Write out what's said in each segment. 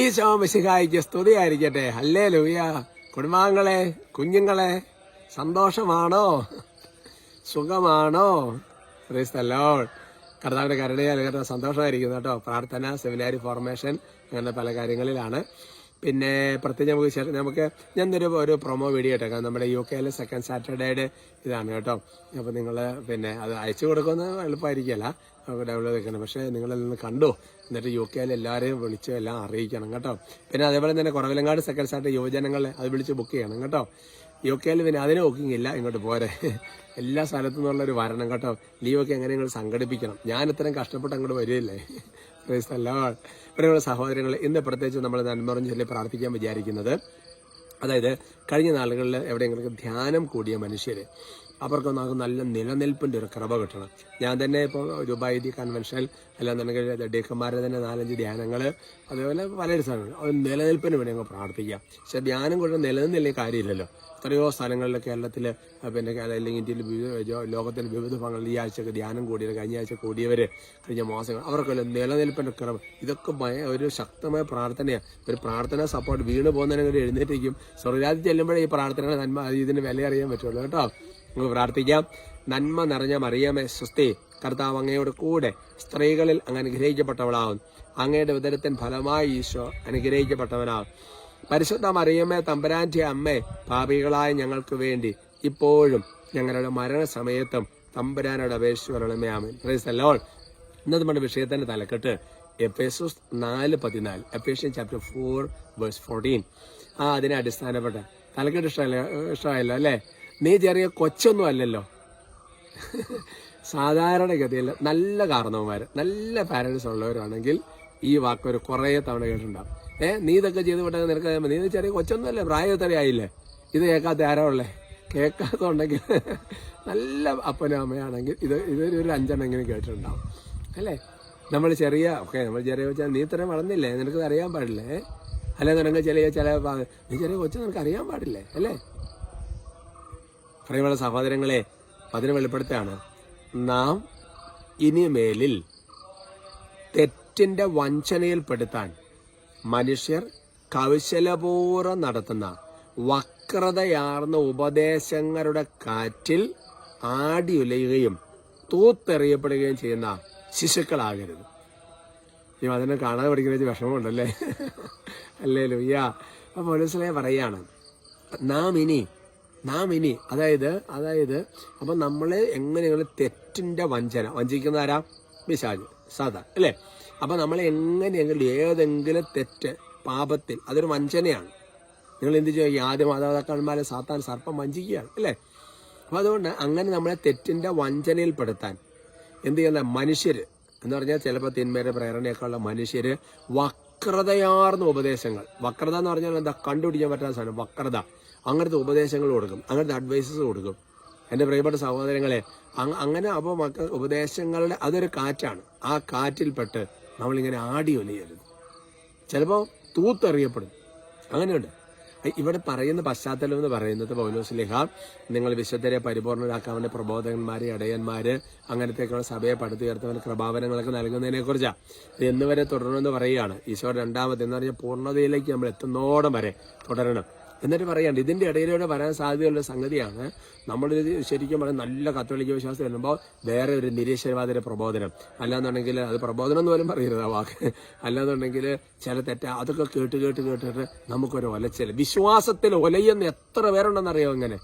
ഈ ശോമിശിഹായിക്ക് സ്തുതിയായിരിക്കട്ടെ. അല്ലേ ലൂയ കുടുംബാംഗങ്ങളെ കുഞ്ഞുങ്ങളെ സന്തോഷമാണോ? സുഖമാണോ? ക്രിസ്തല്ലോ കർത്താവിന്റെ കരുണയാൽ കേട്ടോ സന്തോഷമായിരിക്കുന്നു കേട്ടോ. പ്രാർത്ഥന സെമിനാരി ഫോർമേഷൻ അങ്ങനെ പല കാര്യങ്ങളിലാണ്. പിന്നെ പ്രത്യേകിച്ച് നമുക്ക് നമുക്ക് ഞാൻ ഒരു ഒരു പ്രൊമോ വീഡിയോ ഇട്ടേക്കാം. നമ്മുടെ യു കെയിലെ സെക്കൻഡ് സാറ്റർഡേയുടെ ഇതാണ് കേട്ടോ. അപ്പോൾ നിങ്ങൾ പിന്നെ അത് അയച്ചു കൊടുക്കുന്നത് എളുപ്പമായിരിക്കില്ല ഡൗൺലോഡ് വെക്കണം പക്ഷേ നിങ്ങളെല്ലാം കണ്ടു? എന്നിട്ട് യു കെയിൽ എല്ലാവരെയും വിളിച്ച് എല്ലാം അറിയിക്കണം കേട്ടോ. പിന്നെ അതേപോലെ തന്നെ കുറവിലങ്ങാട് സെക്കൻഡ് സാറ്റർഡേ യുവജനങ്ങളെ അത് വിളിച്ച് ബുക്ക് ചെയ്യണം കേട്ടോ. യു കെയിൽ പിന്നെ അതിന് ബുക്കിംഗ് ഇല്ല ഇങ്ങോട്ട് പോരെ. എല്ലാ സ്ഥലത്തു നിന്നുള്ളൊരു വരണം കേട്ടോ. ലീവൊക്കെ എങ്ങനെ നിങ്ങൾ സംഘടിപ്പിക്കണം? ഞാൻ ഇത്രയും കഷ്ടപ്പെട്ട് അങ്ങോട്ട് വരികയില്ലേ? പ്രിയമുള്ള സഹോദരങ്ങൾ ഇന്ന് പ്രത്യേകിച്ച് നമ്മൾ നന്മറിഞ്ഞ് ചൊല്ലി പ്രാർത്ഥിക്കാൻ വിചാരിക്കുന്നത് അതായത് കഴിഞ്ഞ നാളുകളിൽ എവിടെയെങ്കിലും ധ്യാനം കൂടിയ മനുഷ്യര് അവർക്കൊന്നും നമുക്ക് നല്ല നിലനിൽപ്പിന്റെ ഒരു കൃപ കിട്ടണം. ഞാൻ തന്നെ ഇപ്പോൾ ദുബായ് കൺവെൻഷനിൽ അല്ലാന്നുണ്ടെങ്കിൽ ഡേക്കന്മാരെ തന്നെ നാലഞ്ച് ധ്യാനങ്ങൾ അതേപോലെ പലരും സ്ഥലങ്ങൾ അത് നിലനിൽപ്പിന് വേണ്ടി ഞങ്ങൾ പ്രാർത്ഥിക്കാം. പക്ഷെ ധ്യാനം കൊണ്ട് നിലനിന്നില്ല കാര്യമില്ലല്ലോ. എത്രയോ സ്ഥലങ്ങളിൽ കേരളത്തിൽ പിന്നെ അല്ലെങ്കിൽ ഇന്ത്യയിൽ വിവിധ ലോകത്തിന്റെ വിവിധ ഭാഗങ്ങളിൽ ഈ ആഴ്ചയൊക്കെ ധ്യാനം കൂടിയത് കഴിഞ്ഞ ആഴ്ച കൂടിയവർ കഴിഞ്ഞ മാസങ്ങൾ അവർക്കല്ല നിലനിൽപ്പിന്റെ കുറവ് ഇതൊക്കെ ഒരു ശക്തമായ പ്രാർത്ഥനയാണ് ഒരു പ്രാർത്ഥന സപ്പോർട്ട് വീണ് പോകുന്നതിനെ എഴുന്നേറ്റിരിക്കും. സ്വർഗരാജ്യത്തിൽ ചെല്ലുമ്പോഴേ ഈ പ്രാർത്ഥനയുടെ നന്മ ഇതിന് വില അറിയാൻ പറ്റുള്ളൂ കേട്ടോ. നമുക്ക് പ്രാർത്ഥിക്കാം. നന്മ നിറഞ്ഞ മറിയമേ സ്വസ്തി കർത്താവ് അങ്ങയോട് കൂടെ സ്ത്രീകളിൽ അങ്ങ് അനുഗ്രഹിക്കപ്പെട്ടവളാവും. അങ്ങയുടെ ഉദരത്തിൻ ഫലമായി ഈശോ അനുഗ്രഹിക്കപ്പെട്ടവനാവും. പരിശുദ്ധ മറിയമ്മേ തമ്പരാന്റെ അമ്മേ പാപികളായ ഞങ്ങൾക്ക് വേണ്ടി ഇപ്പോഴും ഞങ്ങളുടെ മരണസമയത്തും തമ്പുരാനോട് അപേക്ഷിച്ചു ആമൻ. പ്രൈസ് ലോൾ ഇന്നത്തെ നമ്മുടെ വിഷയത്തിന്റെ തലക്കെട്ട് എഫേസോസ് നാല് പതിനാല് Ephesian chapter four verse fourteen ആ അതിനെ അടിസ്ഥാനപ്പെട്ട തലക്കെട്ട് ഇഷ്ടമല്ല ഇഷ്ടമായല്ലോ അല്ലേ? നീ ചെറിയ കൊച്ചൊന്നും അല്ലല്ലോ. സാധാരണഗതിയിൽ നല്ല കാരണവന്മാർ നല്ല പാരൻസ് ഉള്ളവരാണെങ്കിൽ ഈ വാക്ക് ഒരു കുറേ തവണ കേട്ടിട്ടുണ്ടാവും. ഏ നീ ഇതൊക്കെ ചെയ്ത് വിട്ടാൽ നിനക്ക് നീ ചെറിയ കൊച്ചൊന്നും അല്ലേ ആയില്ലേ ഇത് കേൾക്കാത്ത ആരാ ഉള്ളേ? കേൾക്കാത്തുണ്ടെങ്കിൽ നല്ല അപ്പനും അമ്മയാണെങ്കിൽ ഇത് ഇതൊരു ഒരു അഞ്ചെണ്ണെങ്കിലും കേട്ടിട്ടുണ്ടാവും. അല്ലേ? നമ്മൾ ചെറിയ ഓക്കെ നമ്മൾ ചെറിയ വെച്ചാൽ നീ ഇത്രയും വളർന്നില്ലേ? നിനക്ക് അറിയാൻ പാടില്ലേ? അല്ലെ നിനക്ക് ചെറിയ ചില നീ ചെറിയ കൊച്ചു നിനക്ക് അറിയാൻ പാടില്ലേ? അല്ലേ? പ്രിയമുള്ള സഹോദരങ്ങളെ അതിന് വെളിപ്പെടുത്തുകയാണ്. നാം ഇനിമേലിൽ തെറ്റിന്റെ വഞ്ചനയിൽപ്പെടുത്താൻ മനുഷ്യർ കൗശലപൂർവം നടത്തുന്ന വക്രതയാർന്ന ഉപദേശങ്ങളുടെ കാറ്റിൽ ആടിയുലയുകയും തൂത്തെറിയപ്പെടുകയും ചെയ്യുന്ന ശിശുക്കളാകരുത്. ഈ അതിനെ കാണാതെ പഠിക്കുന്ന വിഷമമുണ്ടല്ലേ? അല്ലേ ലുയ്യ അപ്പോൾ പോലീസിലെ പറയാണ് നാം ഇനി നാം ഇനി അതായത് അതായത് അപ്പൊ നമ്മളെ എങ്ങനെയാണ് തെറ്റിന്റെ വഞ്ചന? വഞ്ചിക്കുന്ന ആരാ? പിശാജ് സാധാ. അല്ലേ? അപ്പൊ നമ്മൾ എങ്ങനെയെങ്കിലും ഏതെങ്കിലും തെറ്റ് പാപത്തിൽ അതൊരു വഞ്ചനയാണ്. നിങ്ങൾ എന്ത് ചെയ്യും ആദ്യ മാതാപിതാക്കന്മാരെ സാത്താൻ സർപ്പം വഞ്ചിക്കുകയാണ്. അല്ലേ? അപ്പൊ അതുകൊണ്ട് അങ്ങനെ നമ്മളെ തെറ്റിന്റെ വഞ്ചനയിൽപ്പെടുത്താൻ എന്ത് ചെയ്യുന്ന മനുഷ്യര് എന്ന് പറഞ്ഞാൽ ചിലപ്പോൾ തിന്മയുടെ പ്രേരണയൊക്കെയുള്ള മനുഷ്യര് വക്രതയാർന്ന ഉപദേശങ്ങൾ. വക്രത എന്ന് പറഞ്ഞാൽ എന്താ? കണ്ടുപിടിക്കാൻ പറ്റാത്ത സാധനം. വക്രത. അങ്ങനത്തെ ഉപദേശങ്ങൾ കൊടുക്കും. അങ്ങനത്തെ അഡ്വൈസസ് കൊടുക്കും. എന്റെ പ്രിയപ്പെട്ട സഹോദരങ്ങളെ അങ്ങനെ അപ്പോൾ മക്ക ഉപദേശങ്ങളുടെ അതൊരു കാറ്റാണ്. ആ കാറ്റിൽപ്പെട്ട് നമ്മളിങ്ങനെ ആടി ഒലിയരുത്. ചിലപ്പോൾ തൂത്തെറിയപ്പെടും. അങ്ങനെയുണ്ട്. ഇവിടെ പറയുന്ന പശ്ചാത്തലം എന്ന് പറയുന്നത് പൗലോസ്ലിഹ നിങ്ങൾ വിശുദ്ധരെ പരിപൂർണരാക്കാവുന്ന പ്രബോധകന്മാർ ഇടയന്മാര് അങ്ങനത്തേക്കുള്ള സഭയെ പടുത്തുയർത്തവൻ കൃപാവനങ്ങളൊക്കെ നൽകുന്നതിനെ കുറിച്ചാണ് എന്ന് വരെ തുടരണമെന്ന് പറയുകയാണ്. ഈശോ രണ്ടാമത് എന്ന് പറഞ്ഞാൽ പൂർണതയിലേക്ക് നമ്മൾ എത്തുന്നോടം വരെ തുടരണം. എന്നിട്ട് പറയാണ്ട് ഇതിന്റെ ഇടയിലൂടെ വരാൻ സാധ്യതയുള്ള സംഗതിയാണ് നമ്മൾ ശരിക്കും പറഞ്ഞാൽ നല്ല കത്തോലിക്ക വിശ്വാസം വരുമ്പോൾ വേറെ ഒരു നിരീശ്വരവാദിയുടെ പ്രബോധനം. അല്ലാന്നുണ്ടെങ്കിൽ അത് പ്രബോധനം എന്ന് പോലും പറയരുത് ആ വാക്ക്. അല്ലാന്നുണ്ടെങ്കിൽ ചില തെറ്റ അതൊക്കെ കേട്ട് കേട്ട് കേട്ടിട്ട് നമുക്കൊരു ഒലച്ചൽ വിശ്വാസത്തിൽ ഒലയെന്ന് എത്ര പേരുണ്ടെന്ന് അറിയാം ഇങ്ങനെ?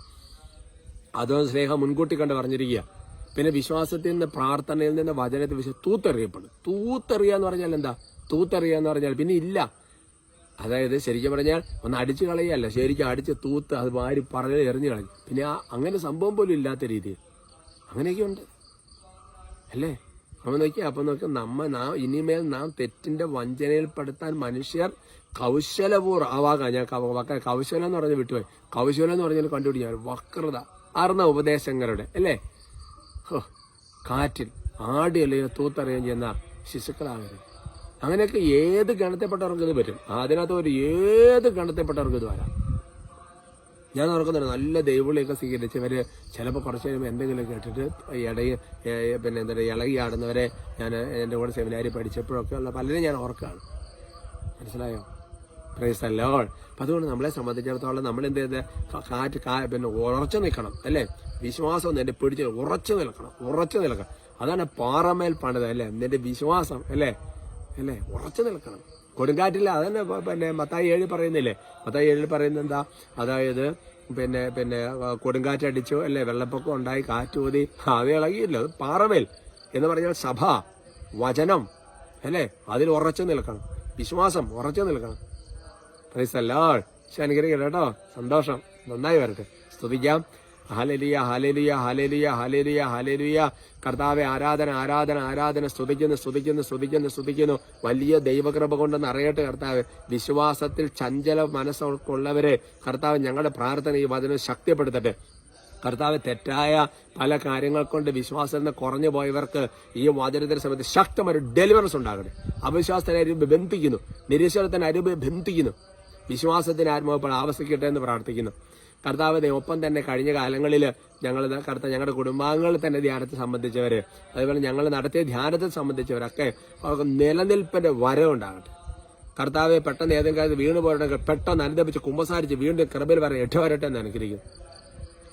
അതോ സ്നേഹം മുൻകൂട്ടി കണ്ട് പറഞ്ഞിരിക്കുക. പിന്നെ വിശ്വാസത്തിൽ നിന്ന് പ്രാർത്ഥനയിൽ നിന്ന് വചനത്തിൽ വിശ്വാസം തൂത്തെറിയപ്പെടും. തൂത്തെറിയാന്ന് പറഞ്ഞാൽ എന്താ? തൂത്തെറിയാന്ന് പറഞ്ഞാൽ പിന്നെ ഇല്ല. അതായത് ശരിക്കും പറഞ്ഞാൽ ഒന്ന് അടിച്ചു കളയല്ല ശരിക്കും അടിച്ച് തൂത്ത് അത് വാരി പറഞ്ഞ് എറിഞ്ഞു കളഞ്ഞു പിന്നെ ആ അങ്ങനെ സംഭവം പോലും ഇല്ലാത്ത രീതിയിൽ. അങ്ങനെയൊക്കെ ഉണ്ട് അല്ലേ? അപ്പം നോക്കിയാ അപ്പം നോക്കി നമ്മ നാം ഇനിമേൽ നാം തെറ്റിന്റെ വഞ്ചനയിൽപ്പെടുത്താൻ മനുഷ്യർ കൗശലപൂർവം ആ വാക്കാ ഞാൻ കൗശലം എന്ന് പറഞ്ഞ് വിട്ടുപോയി. കൗശലം എന്ന് പറഞ്ഞാൽ കണ്ടുപിടിക്കാൻ വക്രത അർന്ന ഉപദേശങ്ങളുടെ അല്ലേ? കാറ്റിൽ ആടി അല്ലെങ്കിൽ തൂത്തറിയാൻ ചെയ്യുന്ന ശിശുക്കളാകരുത്. അങ്ങനെയൊക്കെ ഏത് ഗണത്തിൽപ്പെട്ടവർക്ക് ഇത് പറ്റും. അതിനകത്ത് ഒരു ഏത് ഗണത്തിൽപ്പെട്ടവർക്ക് ഇത് വരാം. ഞാൻ ഓർക്കുന്നുണ്ട് നല്ല ദൈവവിളിയൊക്കെ സ്വീകരിച്ചവര് ചിലപ്പോൾ കുറച്ച് കഴിയുമ്പോൾ എന്തെങ്കിലും കേട്ടിട്ട് ഇടയിൽ പിന്നെ എന്താ പറയുക ഇളകി ആടുന്നവരെ ഞാൻ എന്റെ കൂടെ സെമിനാരി പഠിച്ചപ്പോഴൊക്കെ ഉള്ള പലരും ഞാൻ ഓർക്കുകയാണ് മനസ്സിലായോ? പ്രൈസ് അല്ലോ അപ്പം അതുകൊണ്ട് നമ്മളെ സംബന്ധിച്ചിടത്തോളം നമ്മൾ എന്ത് ചെയ്ത്? കാറ്റ് കാ പിന്നെ ഉറച്ചു നിൽക്കണം അല്ലേ? വിശ്വാസം നിന്റെ പിടിച്ച് ഉറച്ചു നിൽക്കണം ഉറച്ചു നിൽക്കണം. അതാണ് പാറമേൽ പണിത് അല്ലേ? നിന്റെ വിശ്വാസം അല്ലേ? അല്ലേ? ഉറച്ചു നിൽക്കണം. കൊടുങ്കാറ്റിൽ അതന്നെ പിന്നെ മത്തായി ഏഴ് പറയുന്നില്ലേ? മത്തായി ഏഴിൽ പറയുന്നത് എന്താ? അതായത് പിന്നെ പിന്നെ കൊടുങ്കാറ്റടിച്ചു അല്ലേ? വെള്ളപ്പൊക്കം ഉണ്ടായി കാറ്റൂതി അത് പാറമേൽ എന്ന് പറഞ്ഞാൽ സഭ വചനം അല്ലേ? അതിൽ ഉറച്ചു നിൽക്കണം. വിശ്വാസം ഉറച്ചു നിൽക്കണം. പ്രൈസല്ലാൾ പക്ഷെ അനുഗ്രഹിക്കട്ടെ കേട്ടോ. സന്തോഷം. നന്നായി വരട്ടെ. സ്തുതിക്കാം. ഹാലലിയ ഹലലിയ ഹലലിയ ഹലലിയ ഹലലിയ കർത്താവെ ആരാധന ആരാധന ആരാധന. സ്തുതിക്കുന്നു സ്തുതിക്കുന്നു സ്തുതിക്കുന്നു സ്തുതിക്കുന്നു. വലിയ ദൈവകൃപ കൊണ്ടെന്ന് അറിയട്ടെ കർത്താവ്. വിശ്വാസത്തിൽ ചഞ്ചല മനസ്സുള്ളവരെ കർത്താവ് ഞങ്ങളുടെ പ്രാർത്ഥന ഈ വചനം ശക്തിപ്പെടുത്തട്ടെ. കർത്താവ് തെറ്റായ പല കാര്യങ്ങൾ കൊണ്ട് വിശ്വാസം കുറഞ്ഞു പോയവർക്ക് ഈ വചനത്തിന്റെ സമയത്ത് ശക്തമായ ഒരു ഡെലിവറൻസ് ഉണ്ടാകട്ടെ. അവിശ്വാസത്തിന് അരുമ്പ് ബന്ധിക്കുന്നു. നിരീശ്വരത്തിന് അരുമ്പ് ബന്ധിക്കുന്നു. വിശ്വാസത്തിന് ആത്മാവ് ആവസിക്കട്ടെ എന്ന് പ്രാർത്ഥിക്കുന്നു. കർത്താവിനെ ഒപ്പം തന്നെ കഴിഞ്ഞ കാലങ്ങളിൽ ഞങ്ങൾ കർത്ത ഞങ്ങളുടെ കുടുംബാംഗങ്ങൾ തന്നെ ധ്യാനത്തെ സംബന്ധിച്ചവർ അതുപോലെ ഞങ്ങൾ നടത്തിയ ധ്യാനത്തെ സംബന്ധിച്ചവരൊക്കെ അവർക്ക് നിലനിൽപ്പിന്റെ വരവുണ്ടാകട്ടെ കർത്താവെ പെട്ടെന്ന് ഏതെങ്കിലും കാര്യത്തിൽ വീണ് പോയിട്ടുണ്ടെങ്കിൽ പെട്ടെന്ന് അനുദപിച്ച് കുമ്പസാരിച്ച് വീണ്ടും കൃപയിൽ വരെ എട്ട് വരട്ടെ എന്ന് അനുഗ്രഹിക്കുന്നു.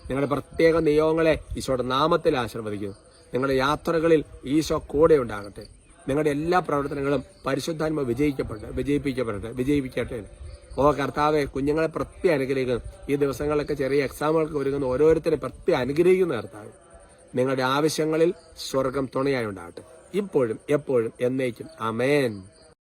നിങ്ങളുടെ പ്രത്യേക നിയോഗങ്ങളെ ഈശോയുടെ നാമത്തിൽ ആശീർവദിക്കുന്നു. നിങ്ങളുടെ യാത്രകളിൽ ഈശോ കൂടെ ഉണ്ടാകട്ടെ. നിങ്ങളുടെ എല്ലാ പ്രവർത്തനങ്ങളും പരിശുദ്ധാത്മ വിജയിക്കപ്പെട്ടെ വിജയിപ്പിക്കപ്പെടട്ടെ വിജയിപ്പിക്കട്ടെ ഓ കർത്താവെ കുഞ്ഞുങ്ങളെ പ്രത്യേക അനുഗ്രഹിക്കുന്നു. ഈ ദിവസങ്ങളിലൊക്കെ ചെറിയ എക്സാമുകൾക്ക് ഒരുങ്ങുന്ന ഓരോരുത്തരെ പ്രത്യേക അനുഗ്രഹിക്കുന്ന കർത്താവ്. നിങ്ങളുടെ ആവശ്യങ്ങളിൽ സ്വർഗം തുണയായി ഉണ്ടാകട്ടെ. ഇപ്പോഴും എപ്പോഴും എന്നേക്കും. അമേൻ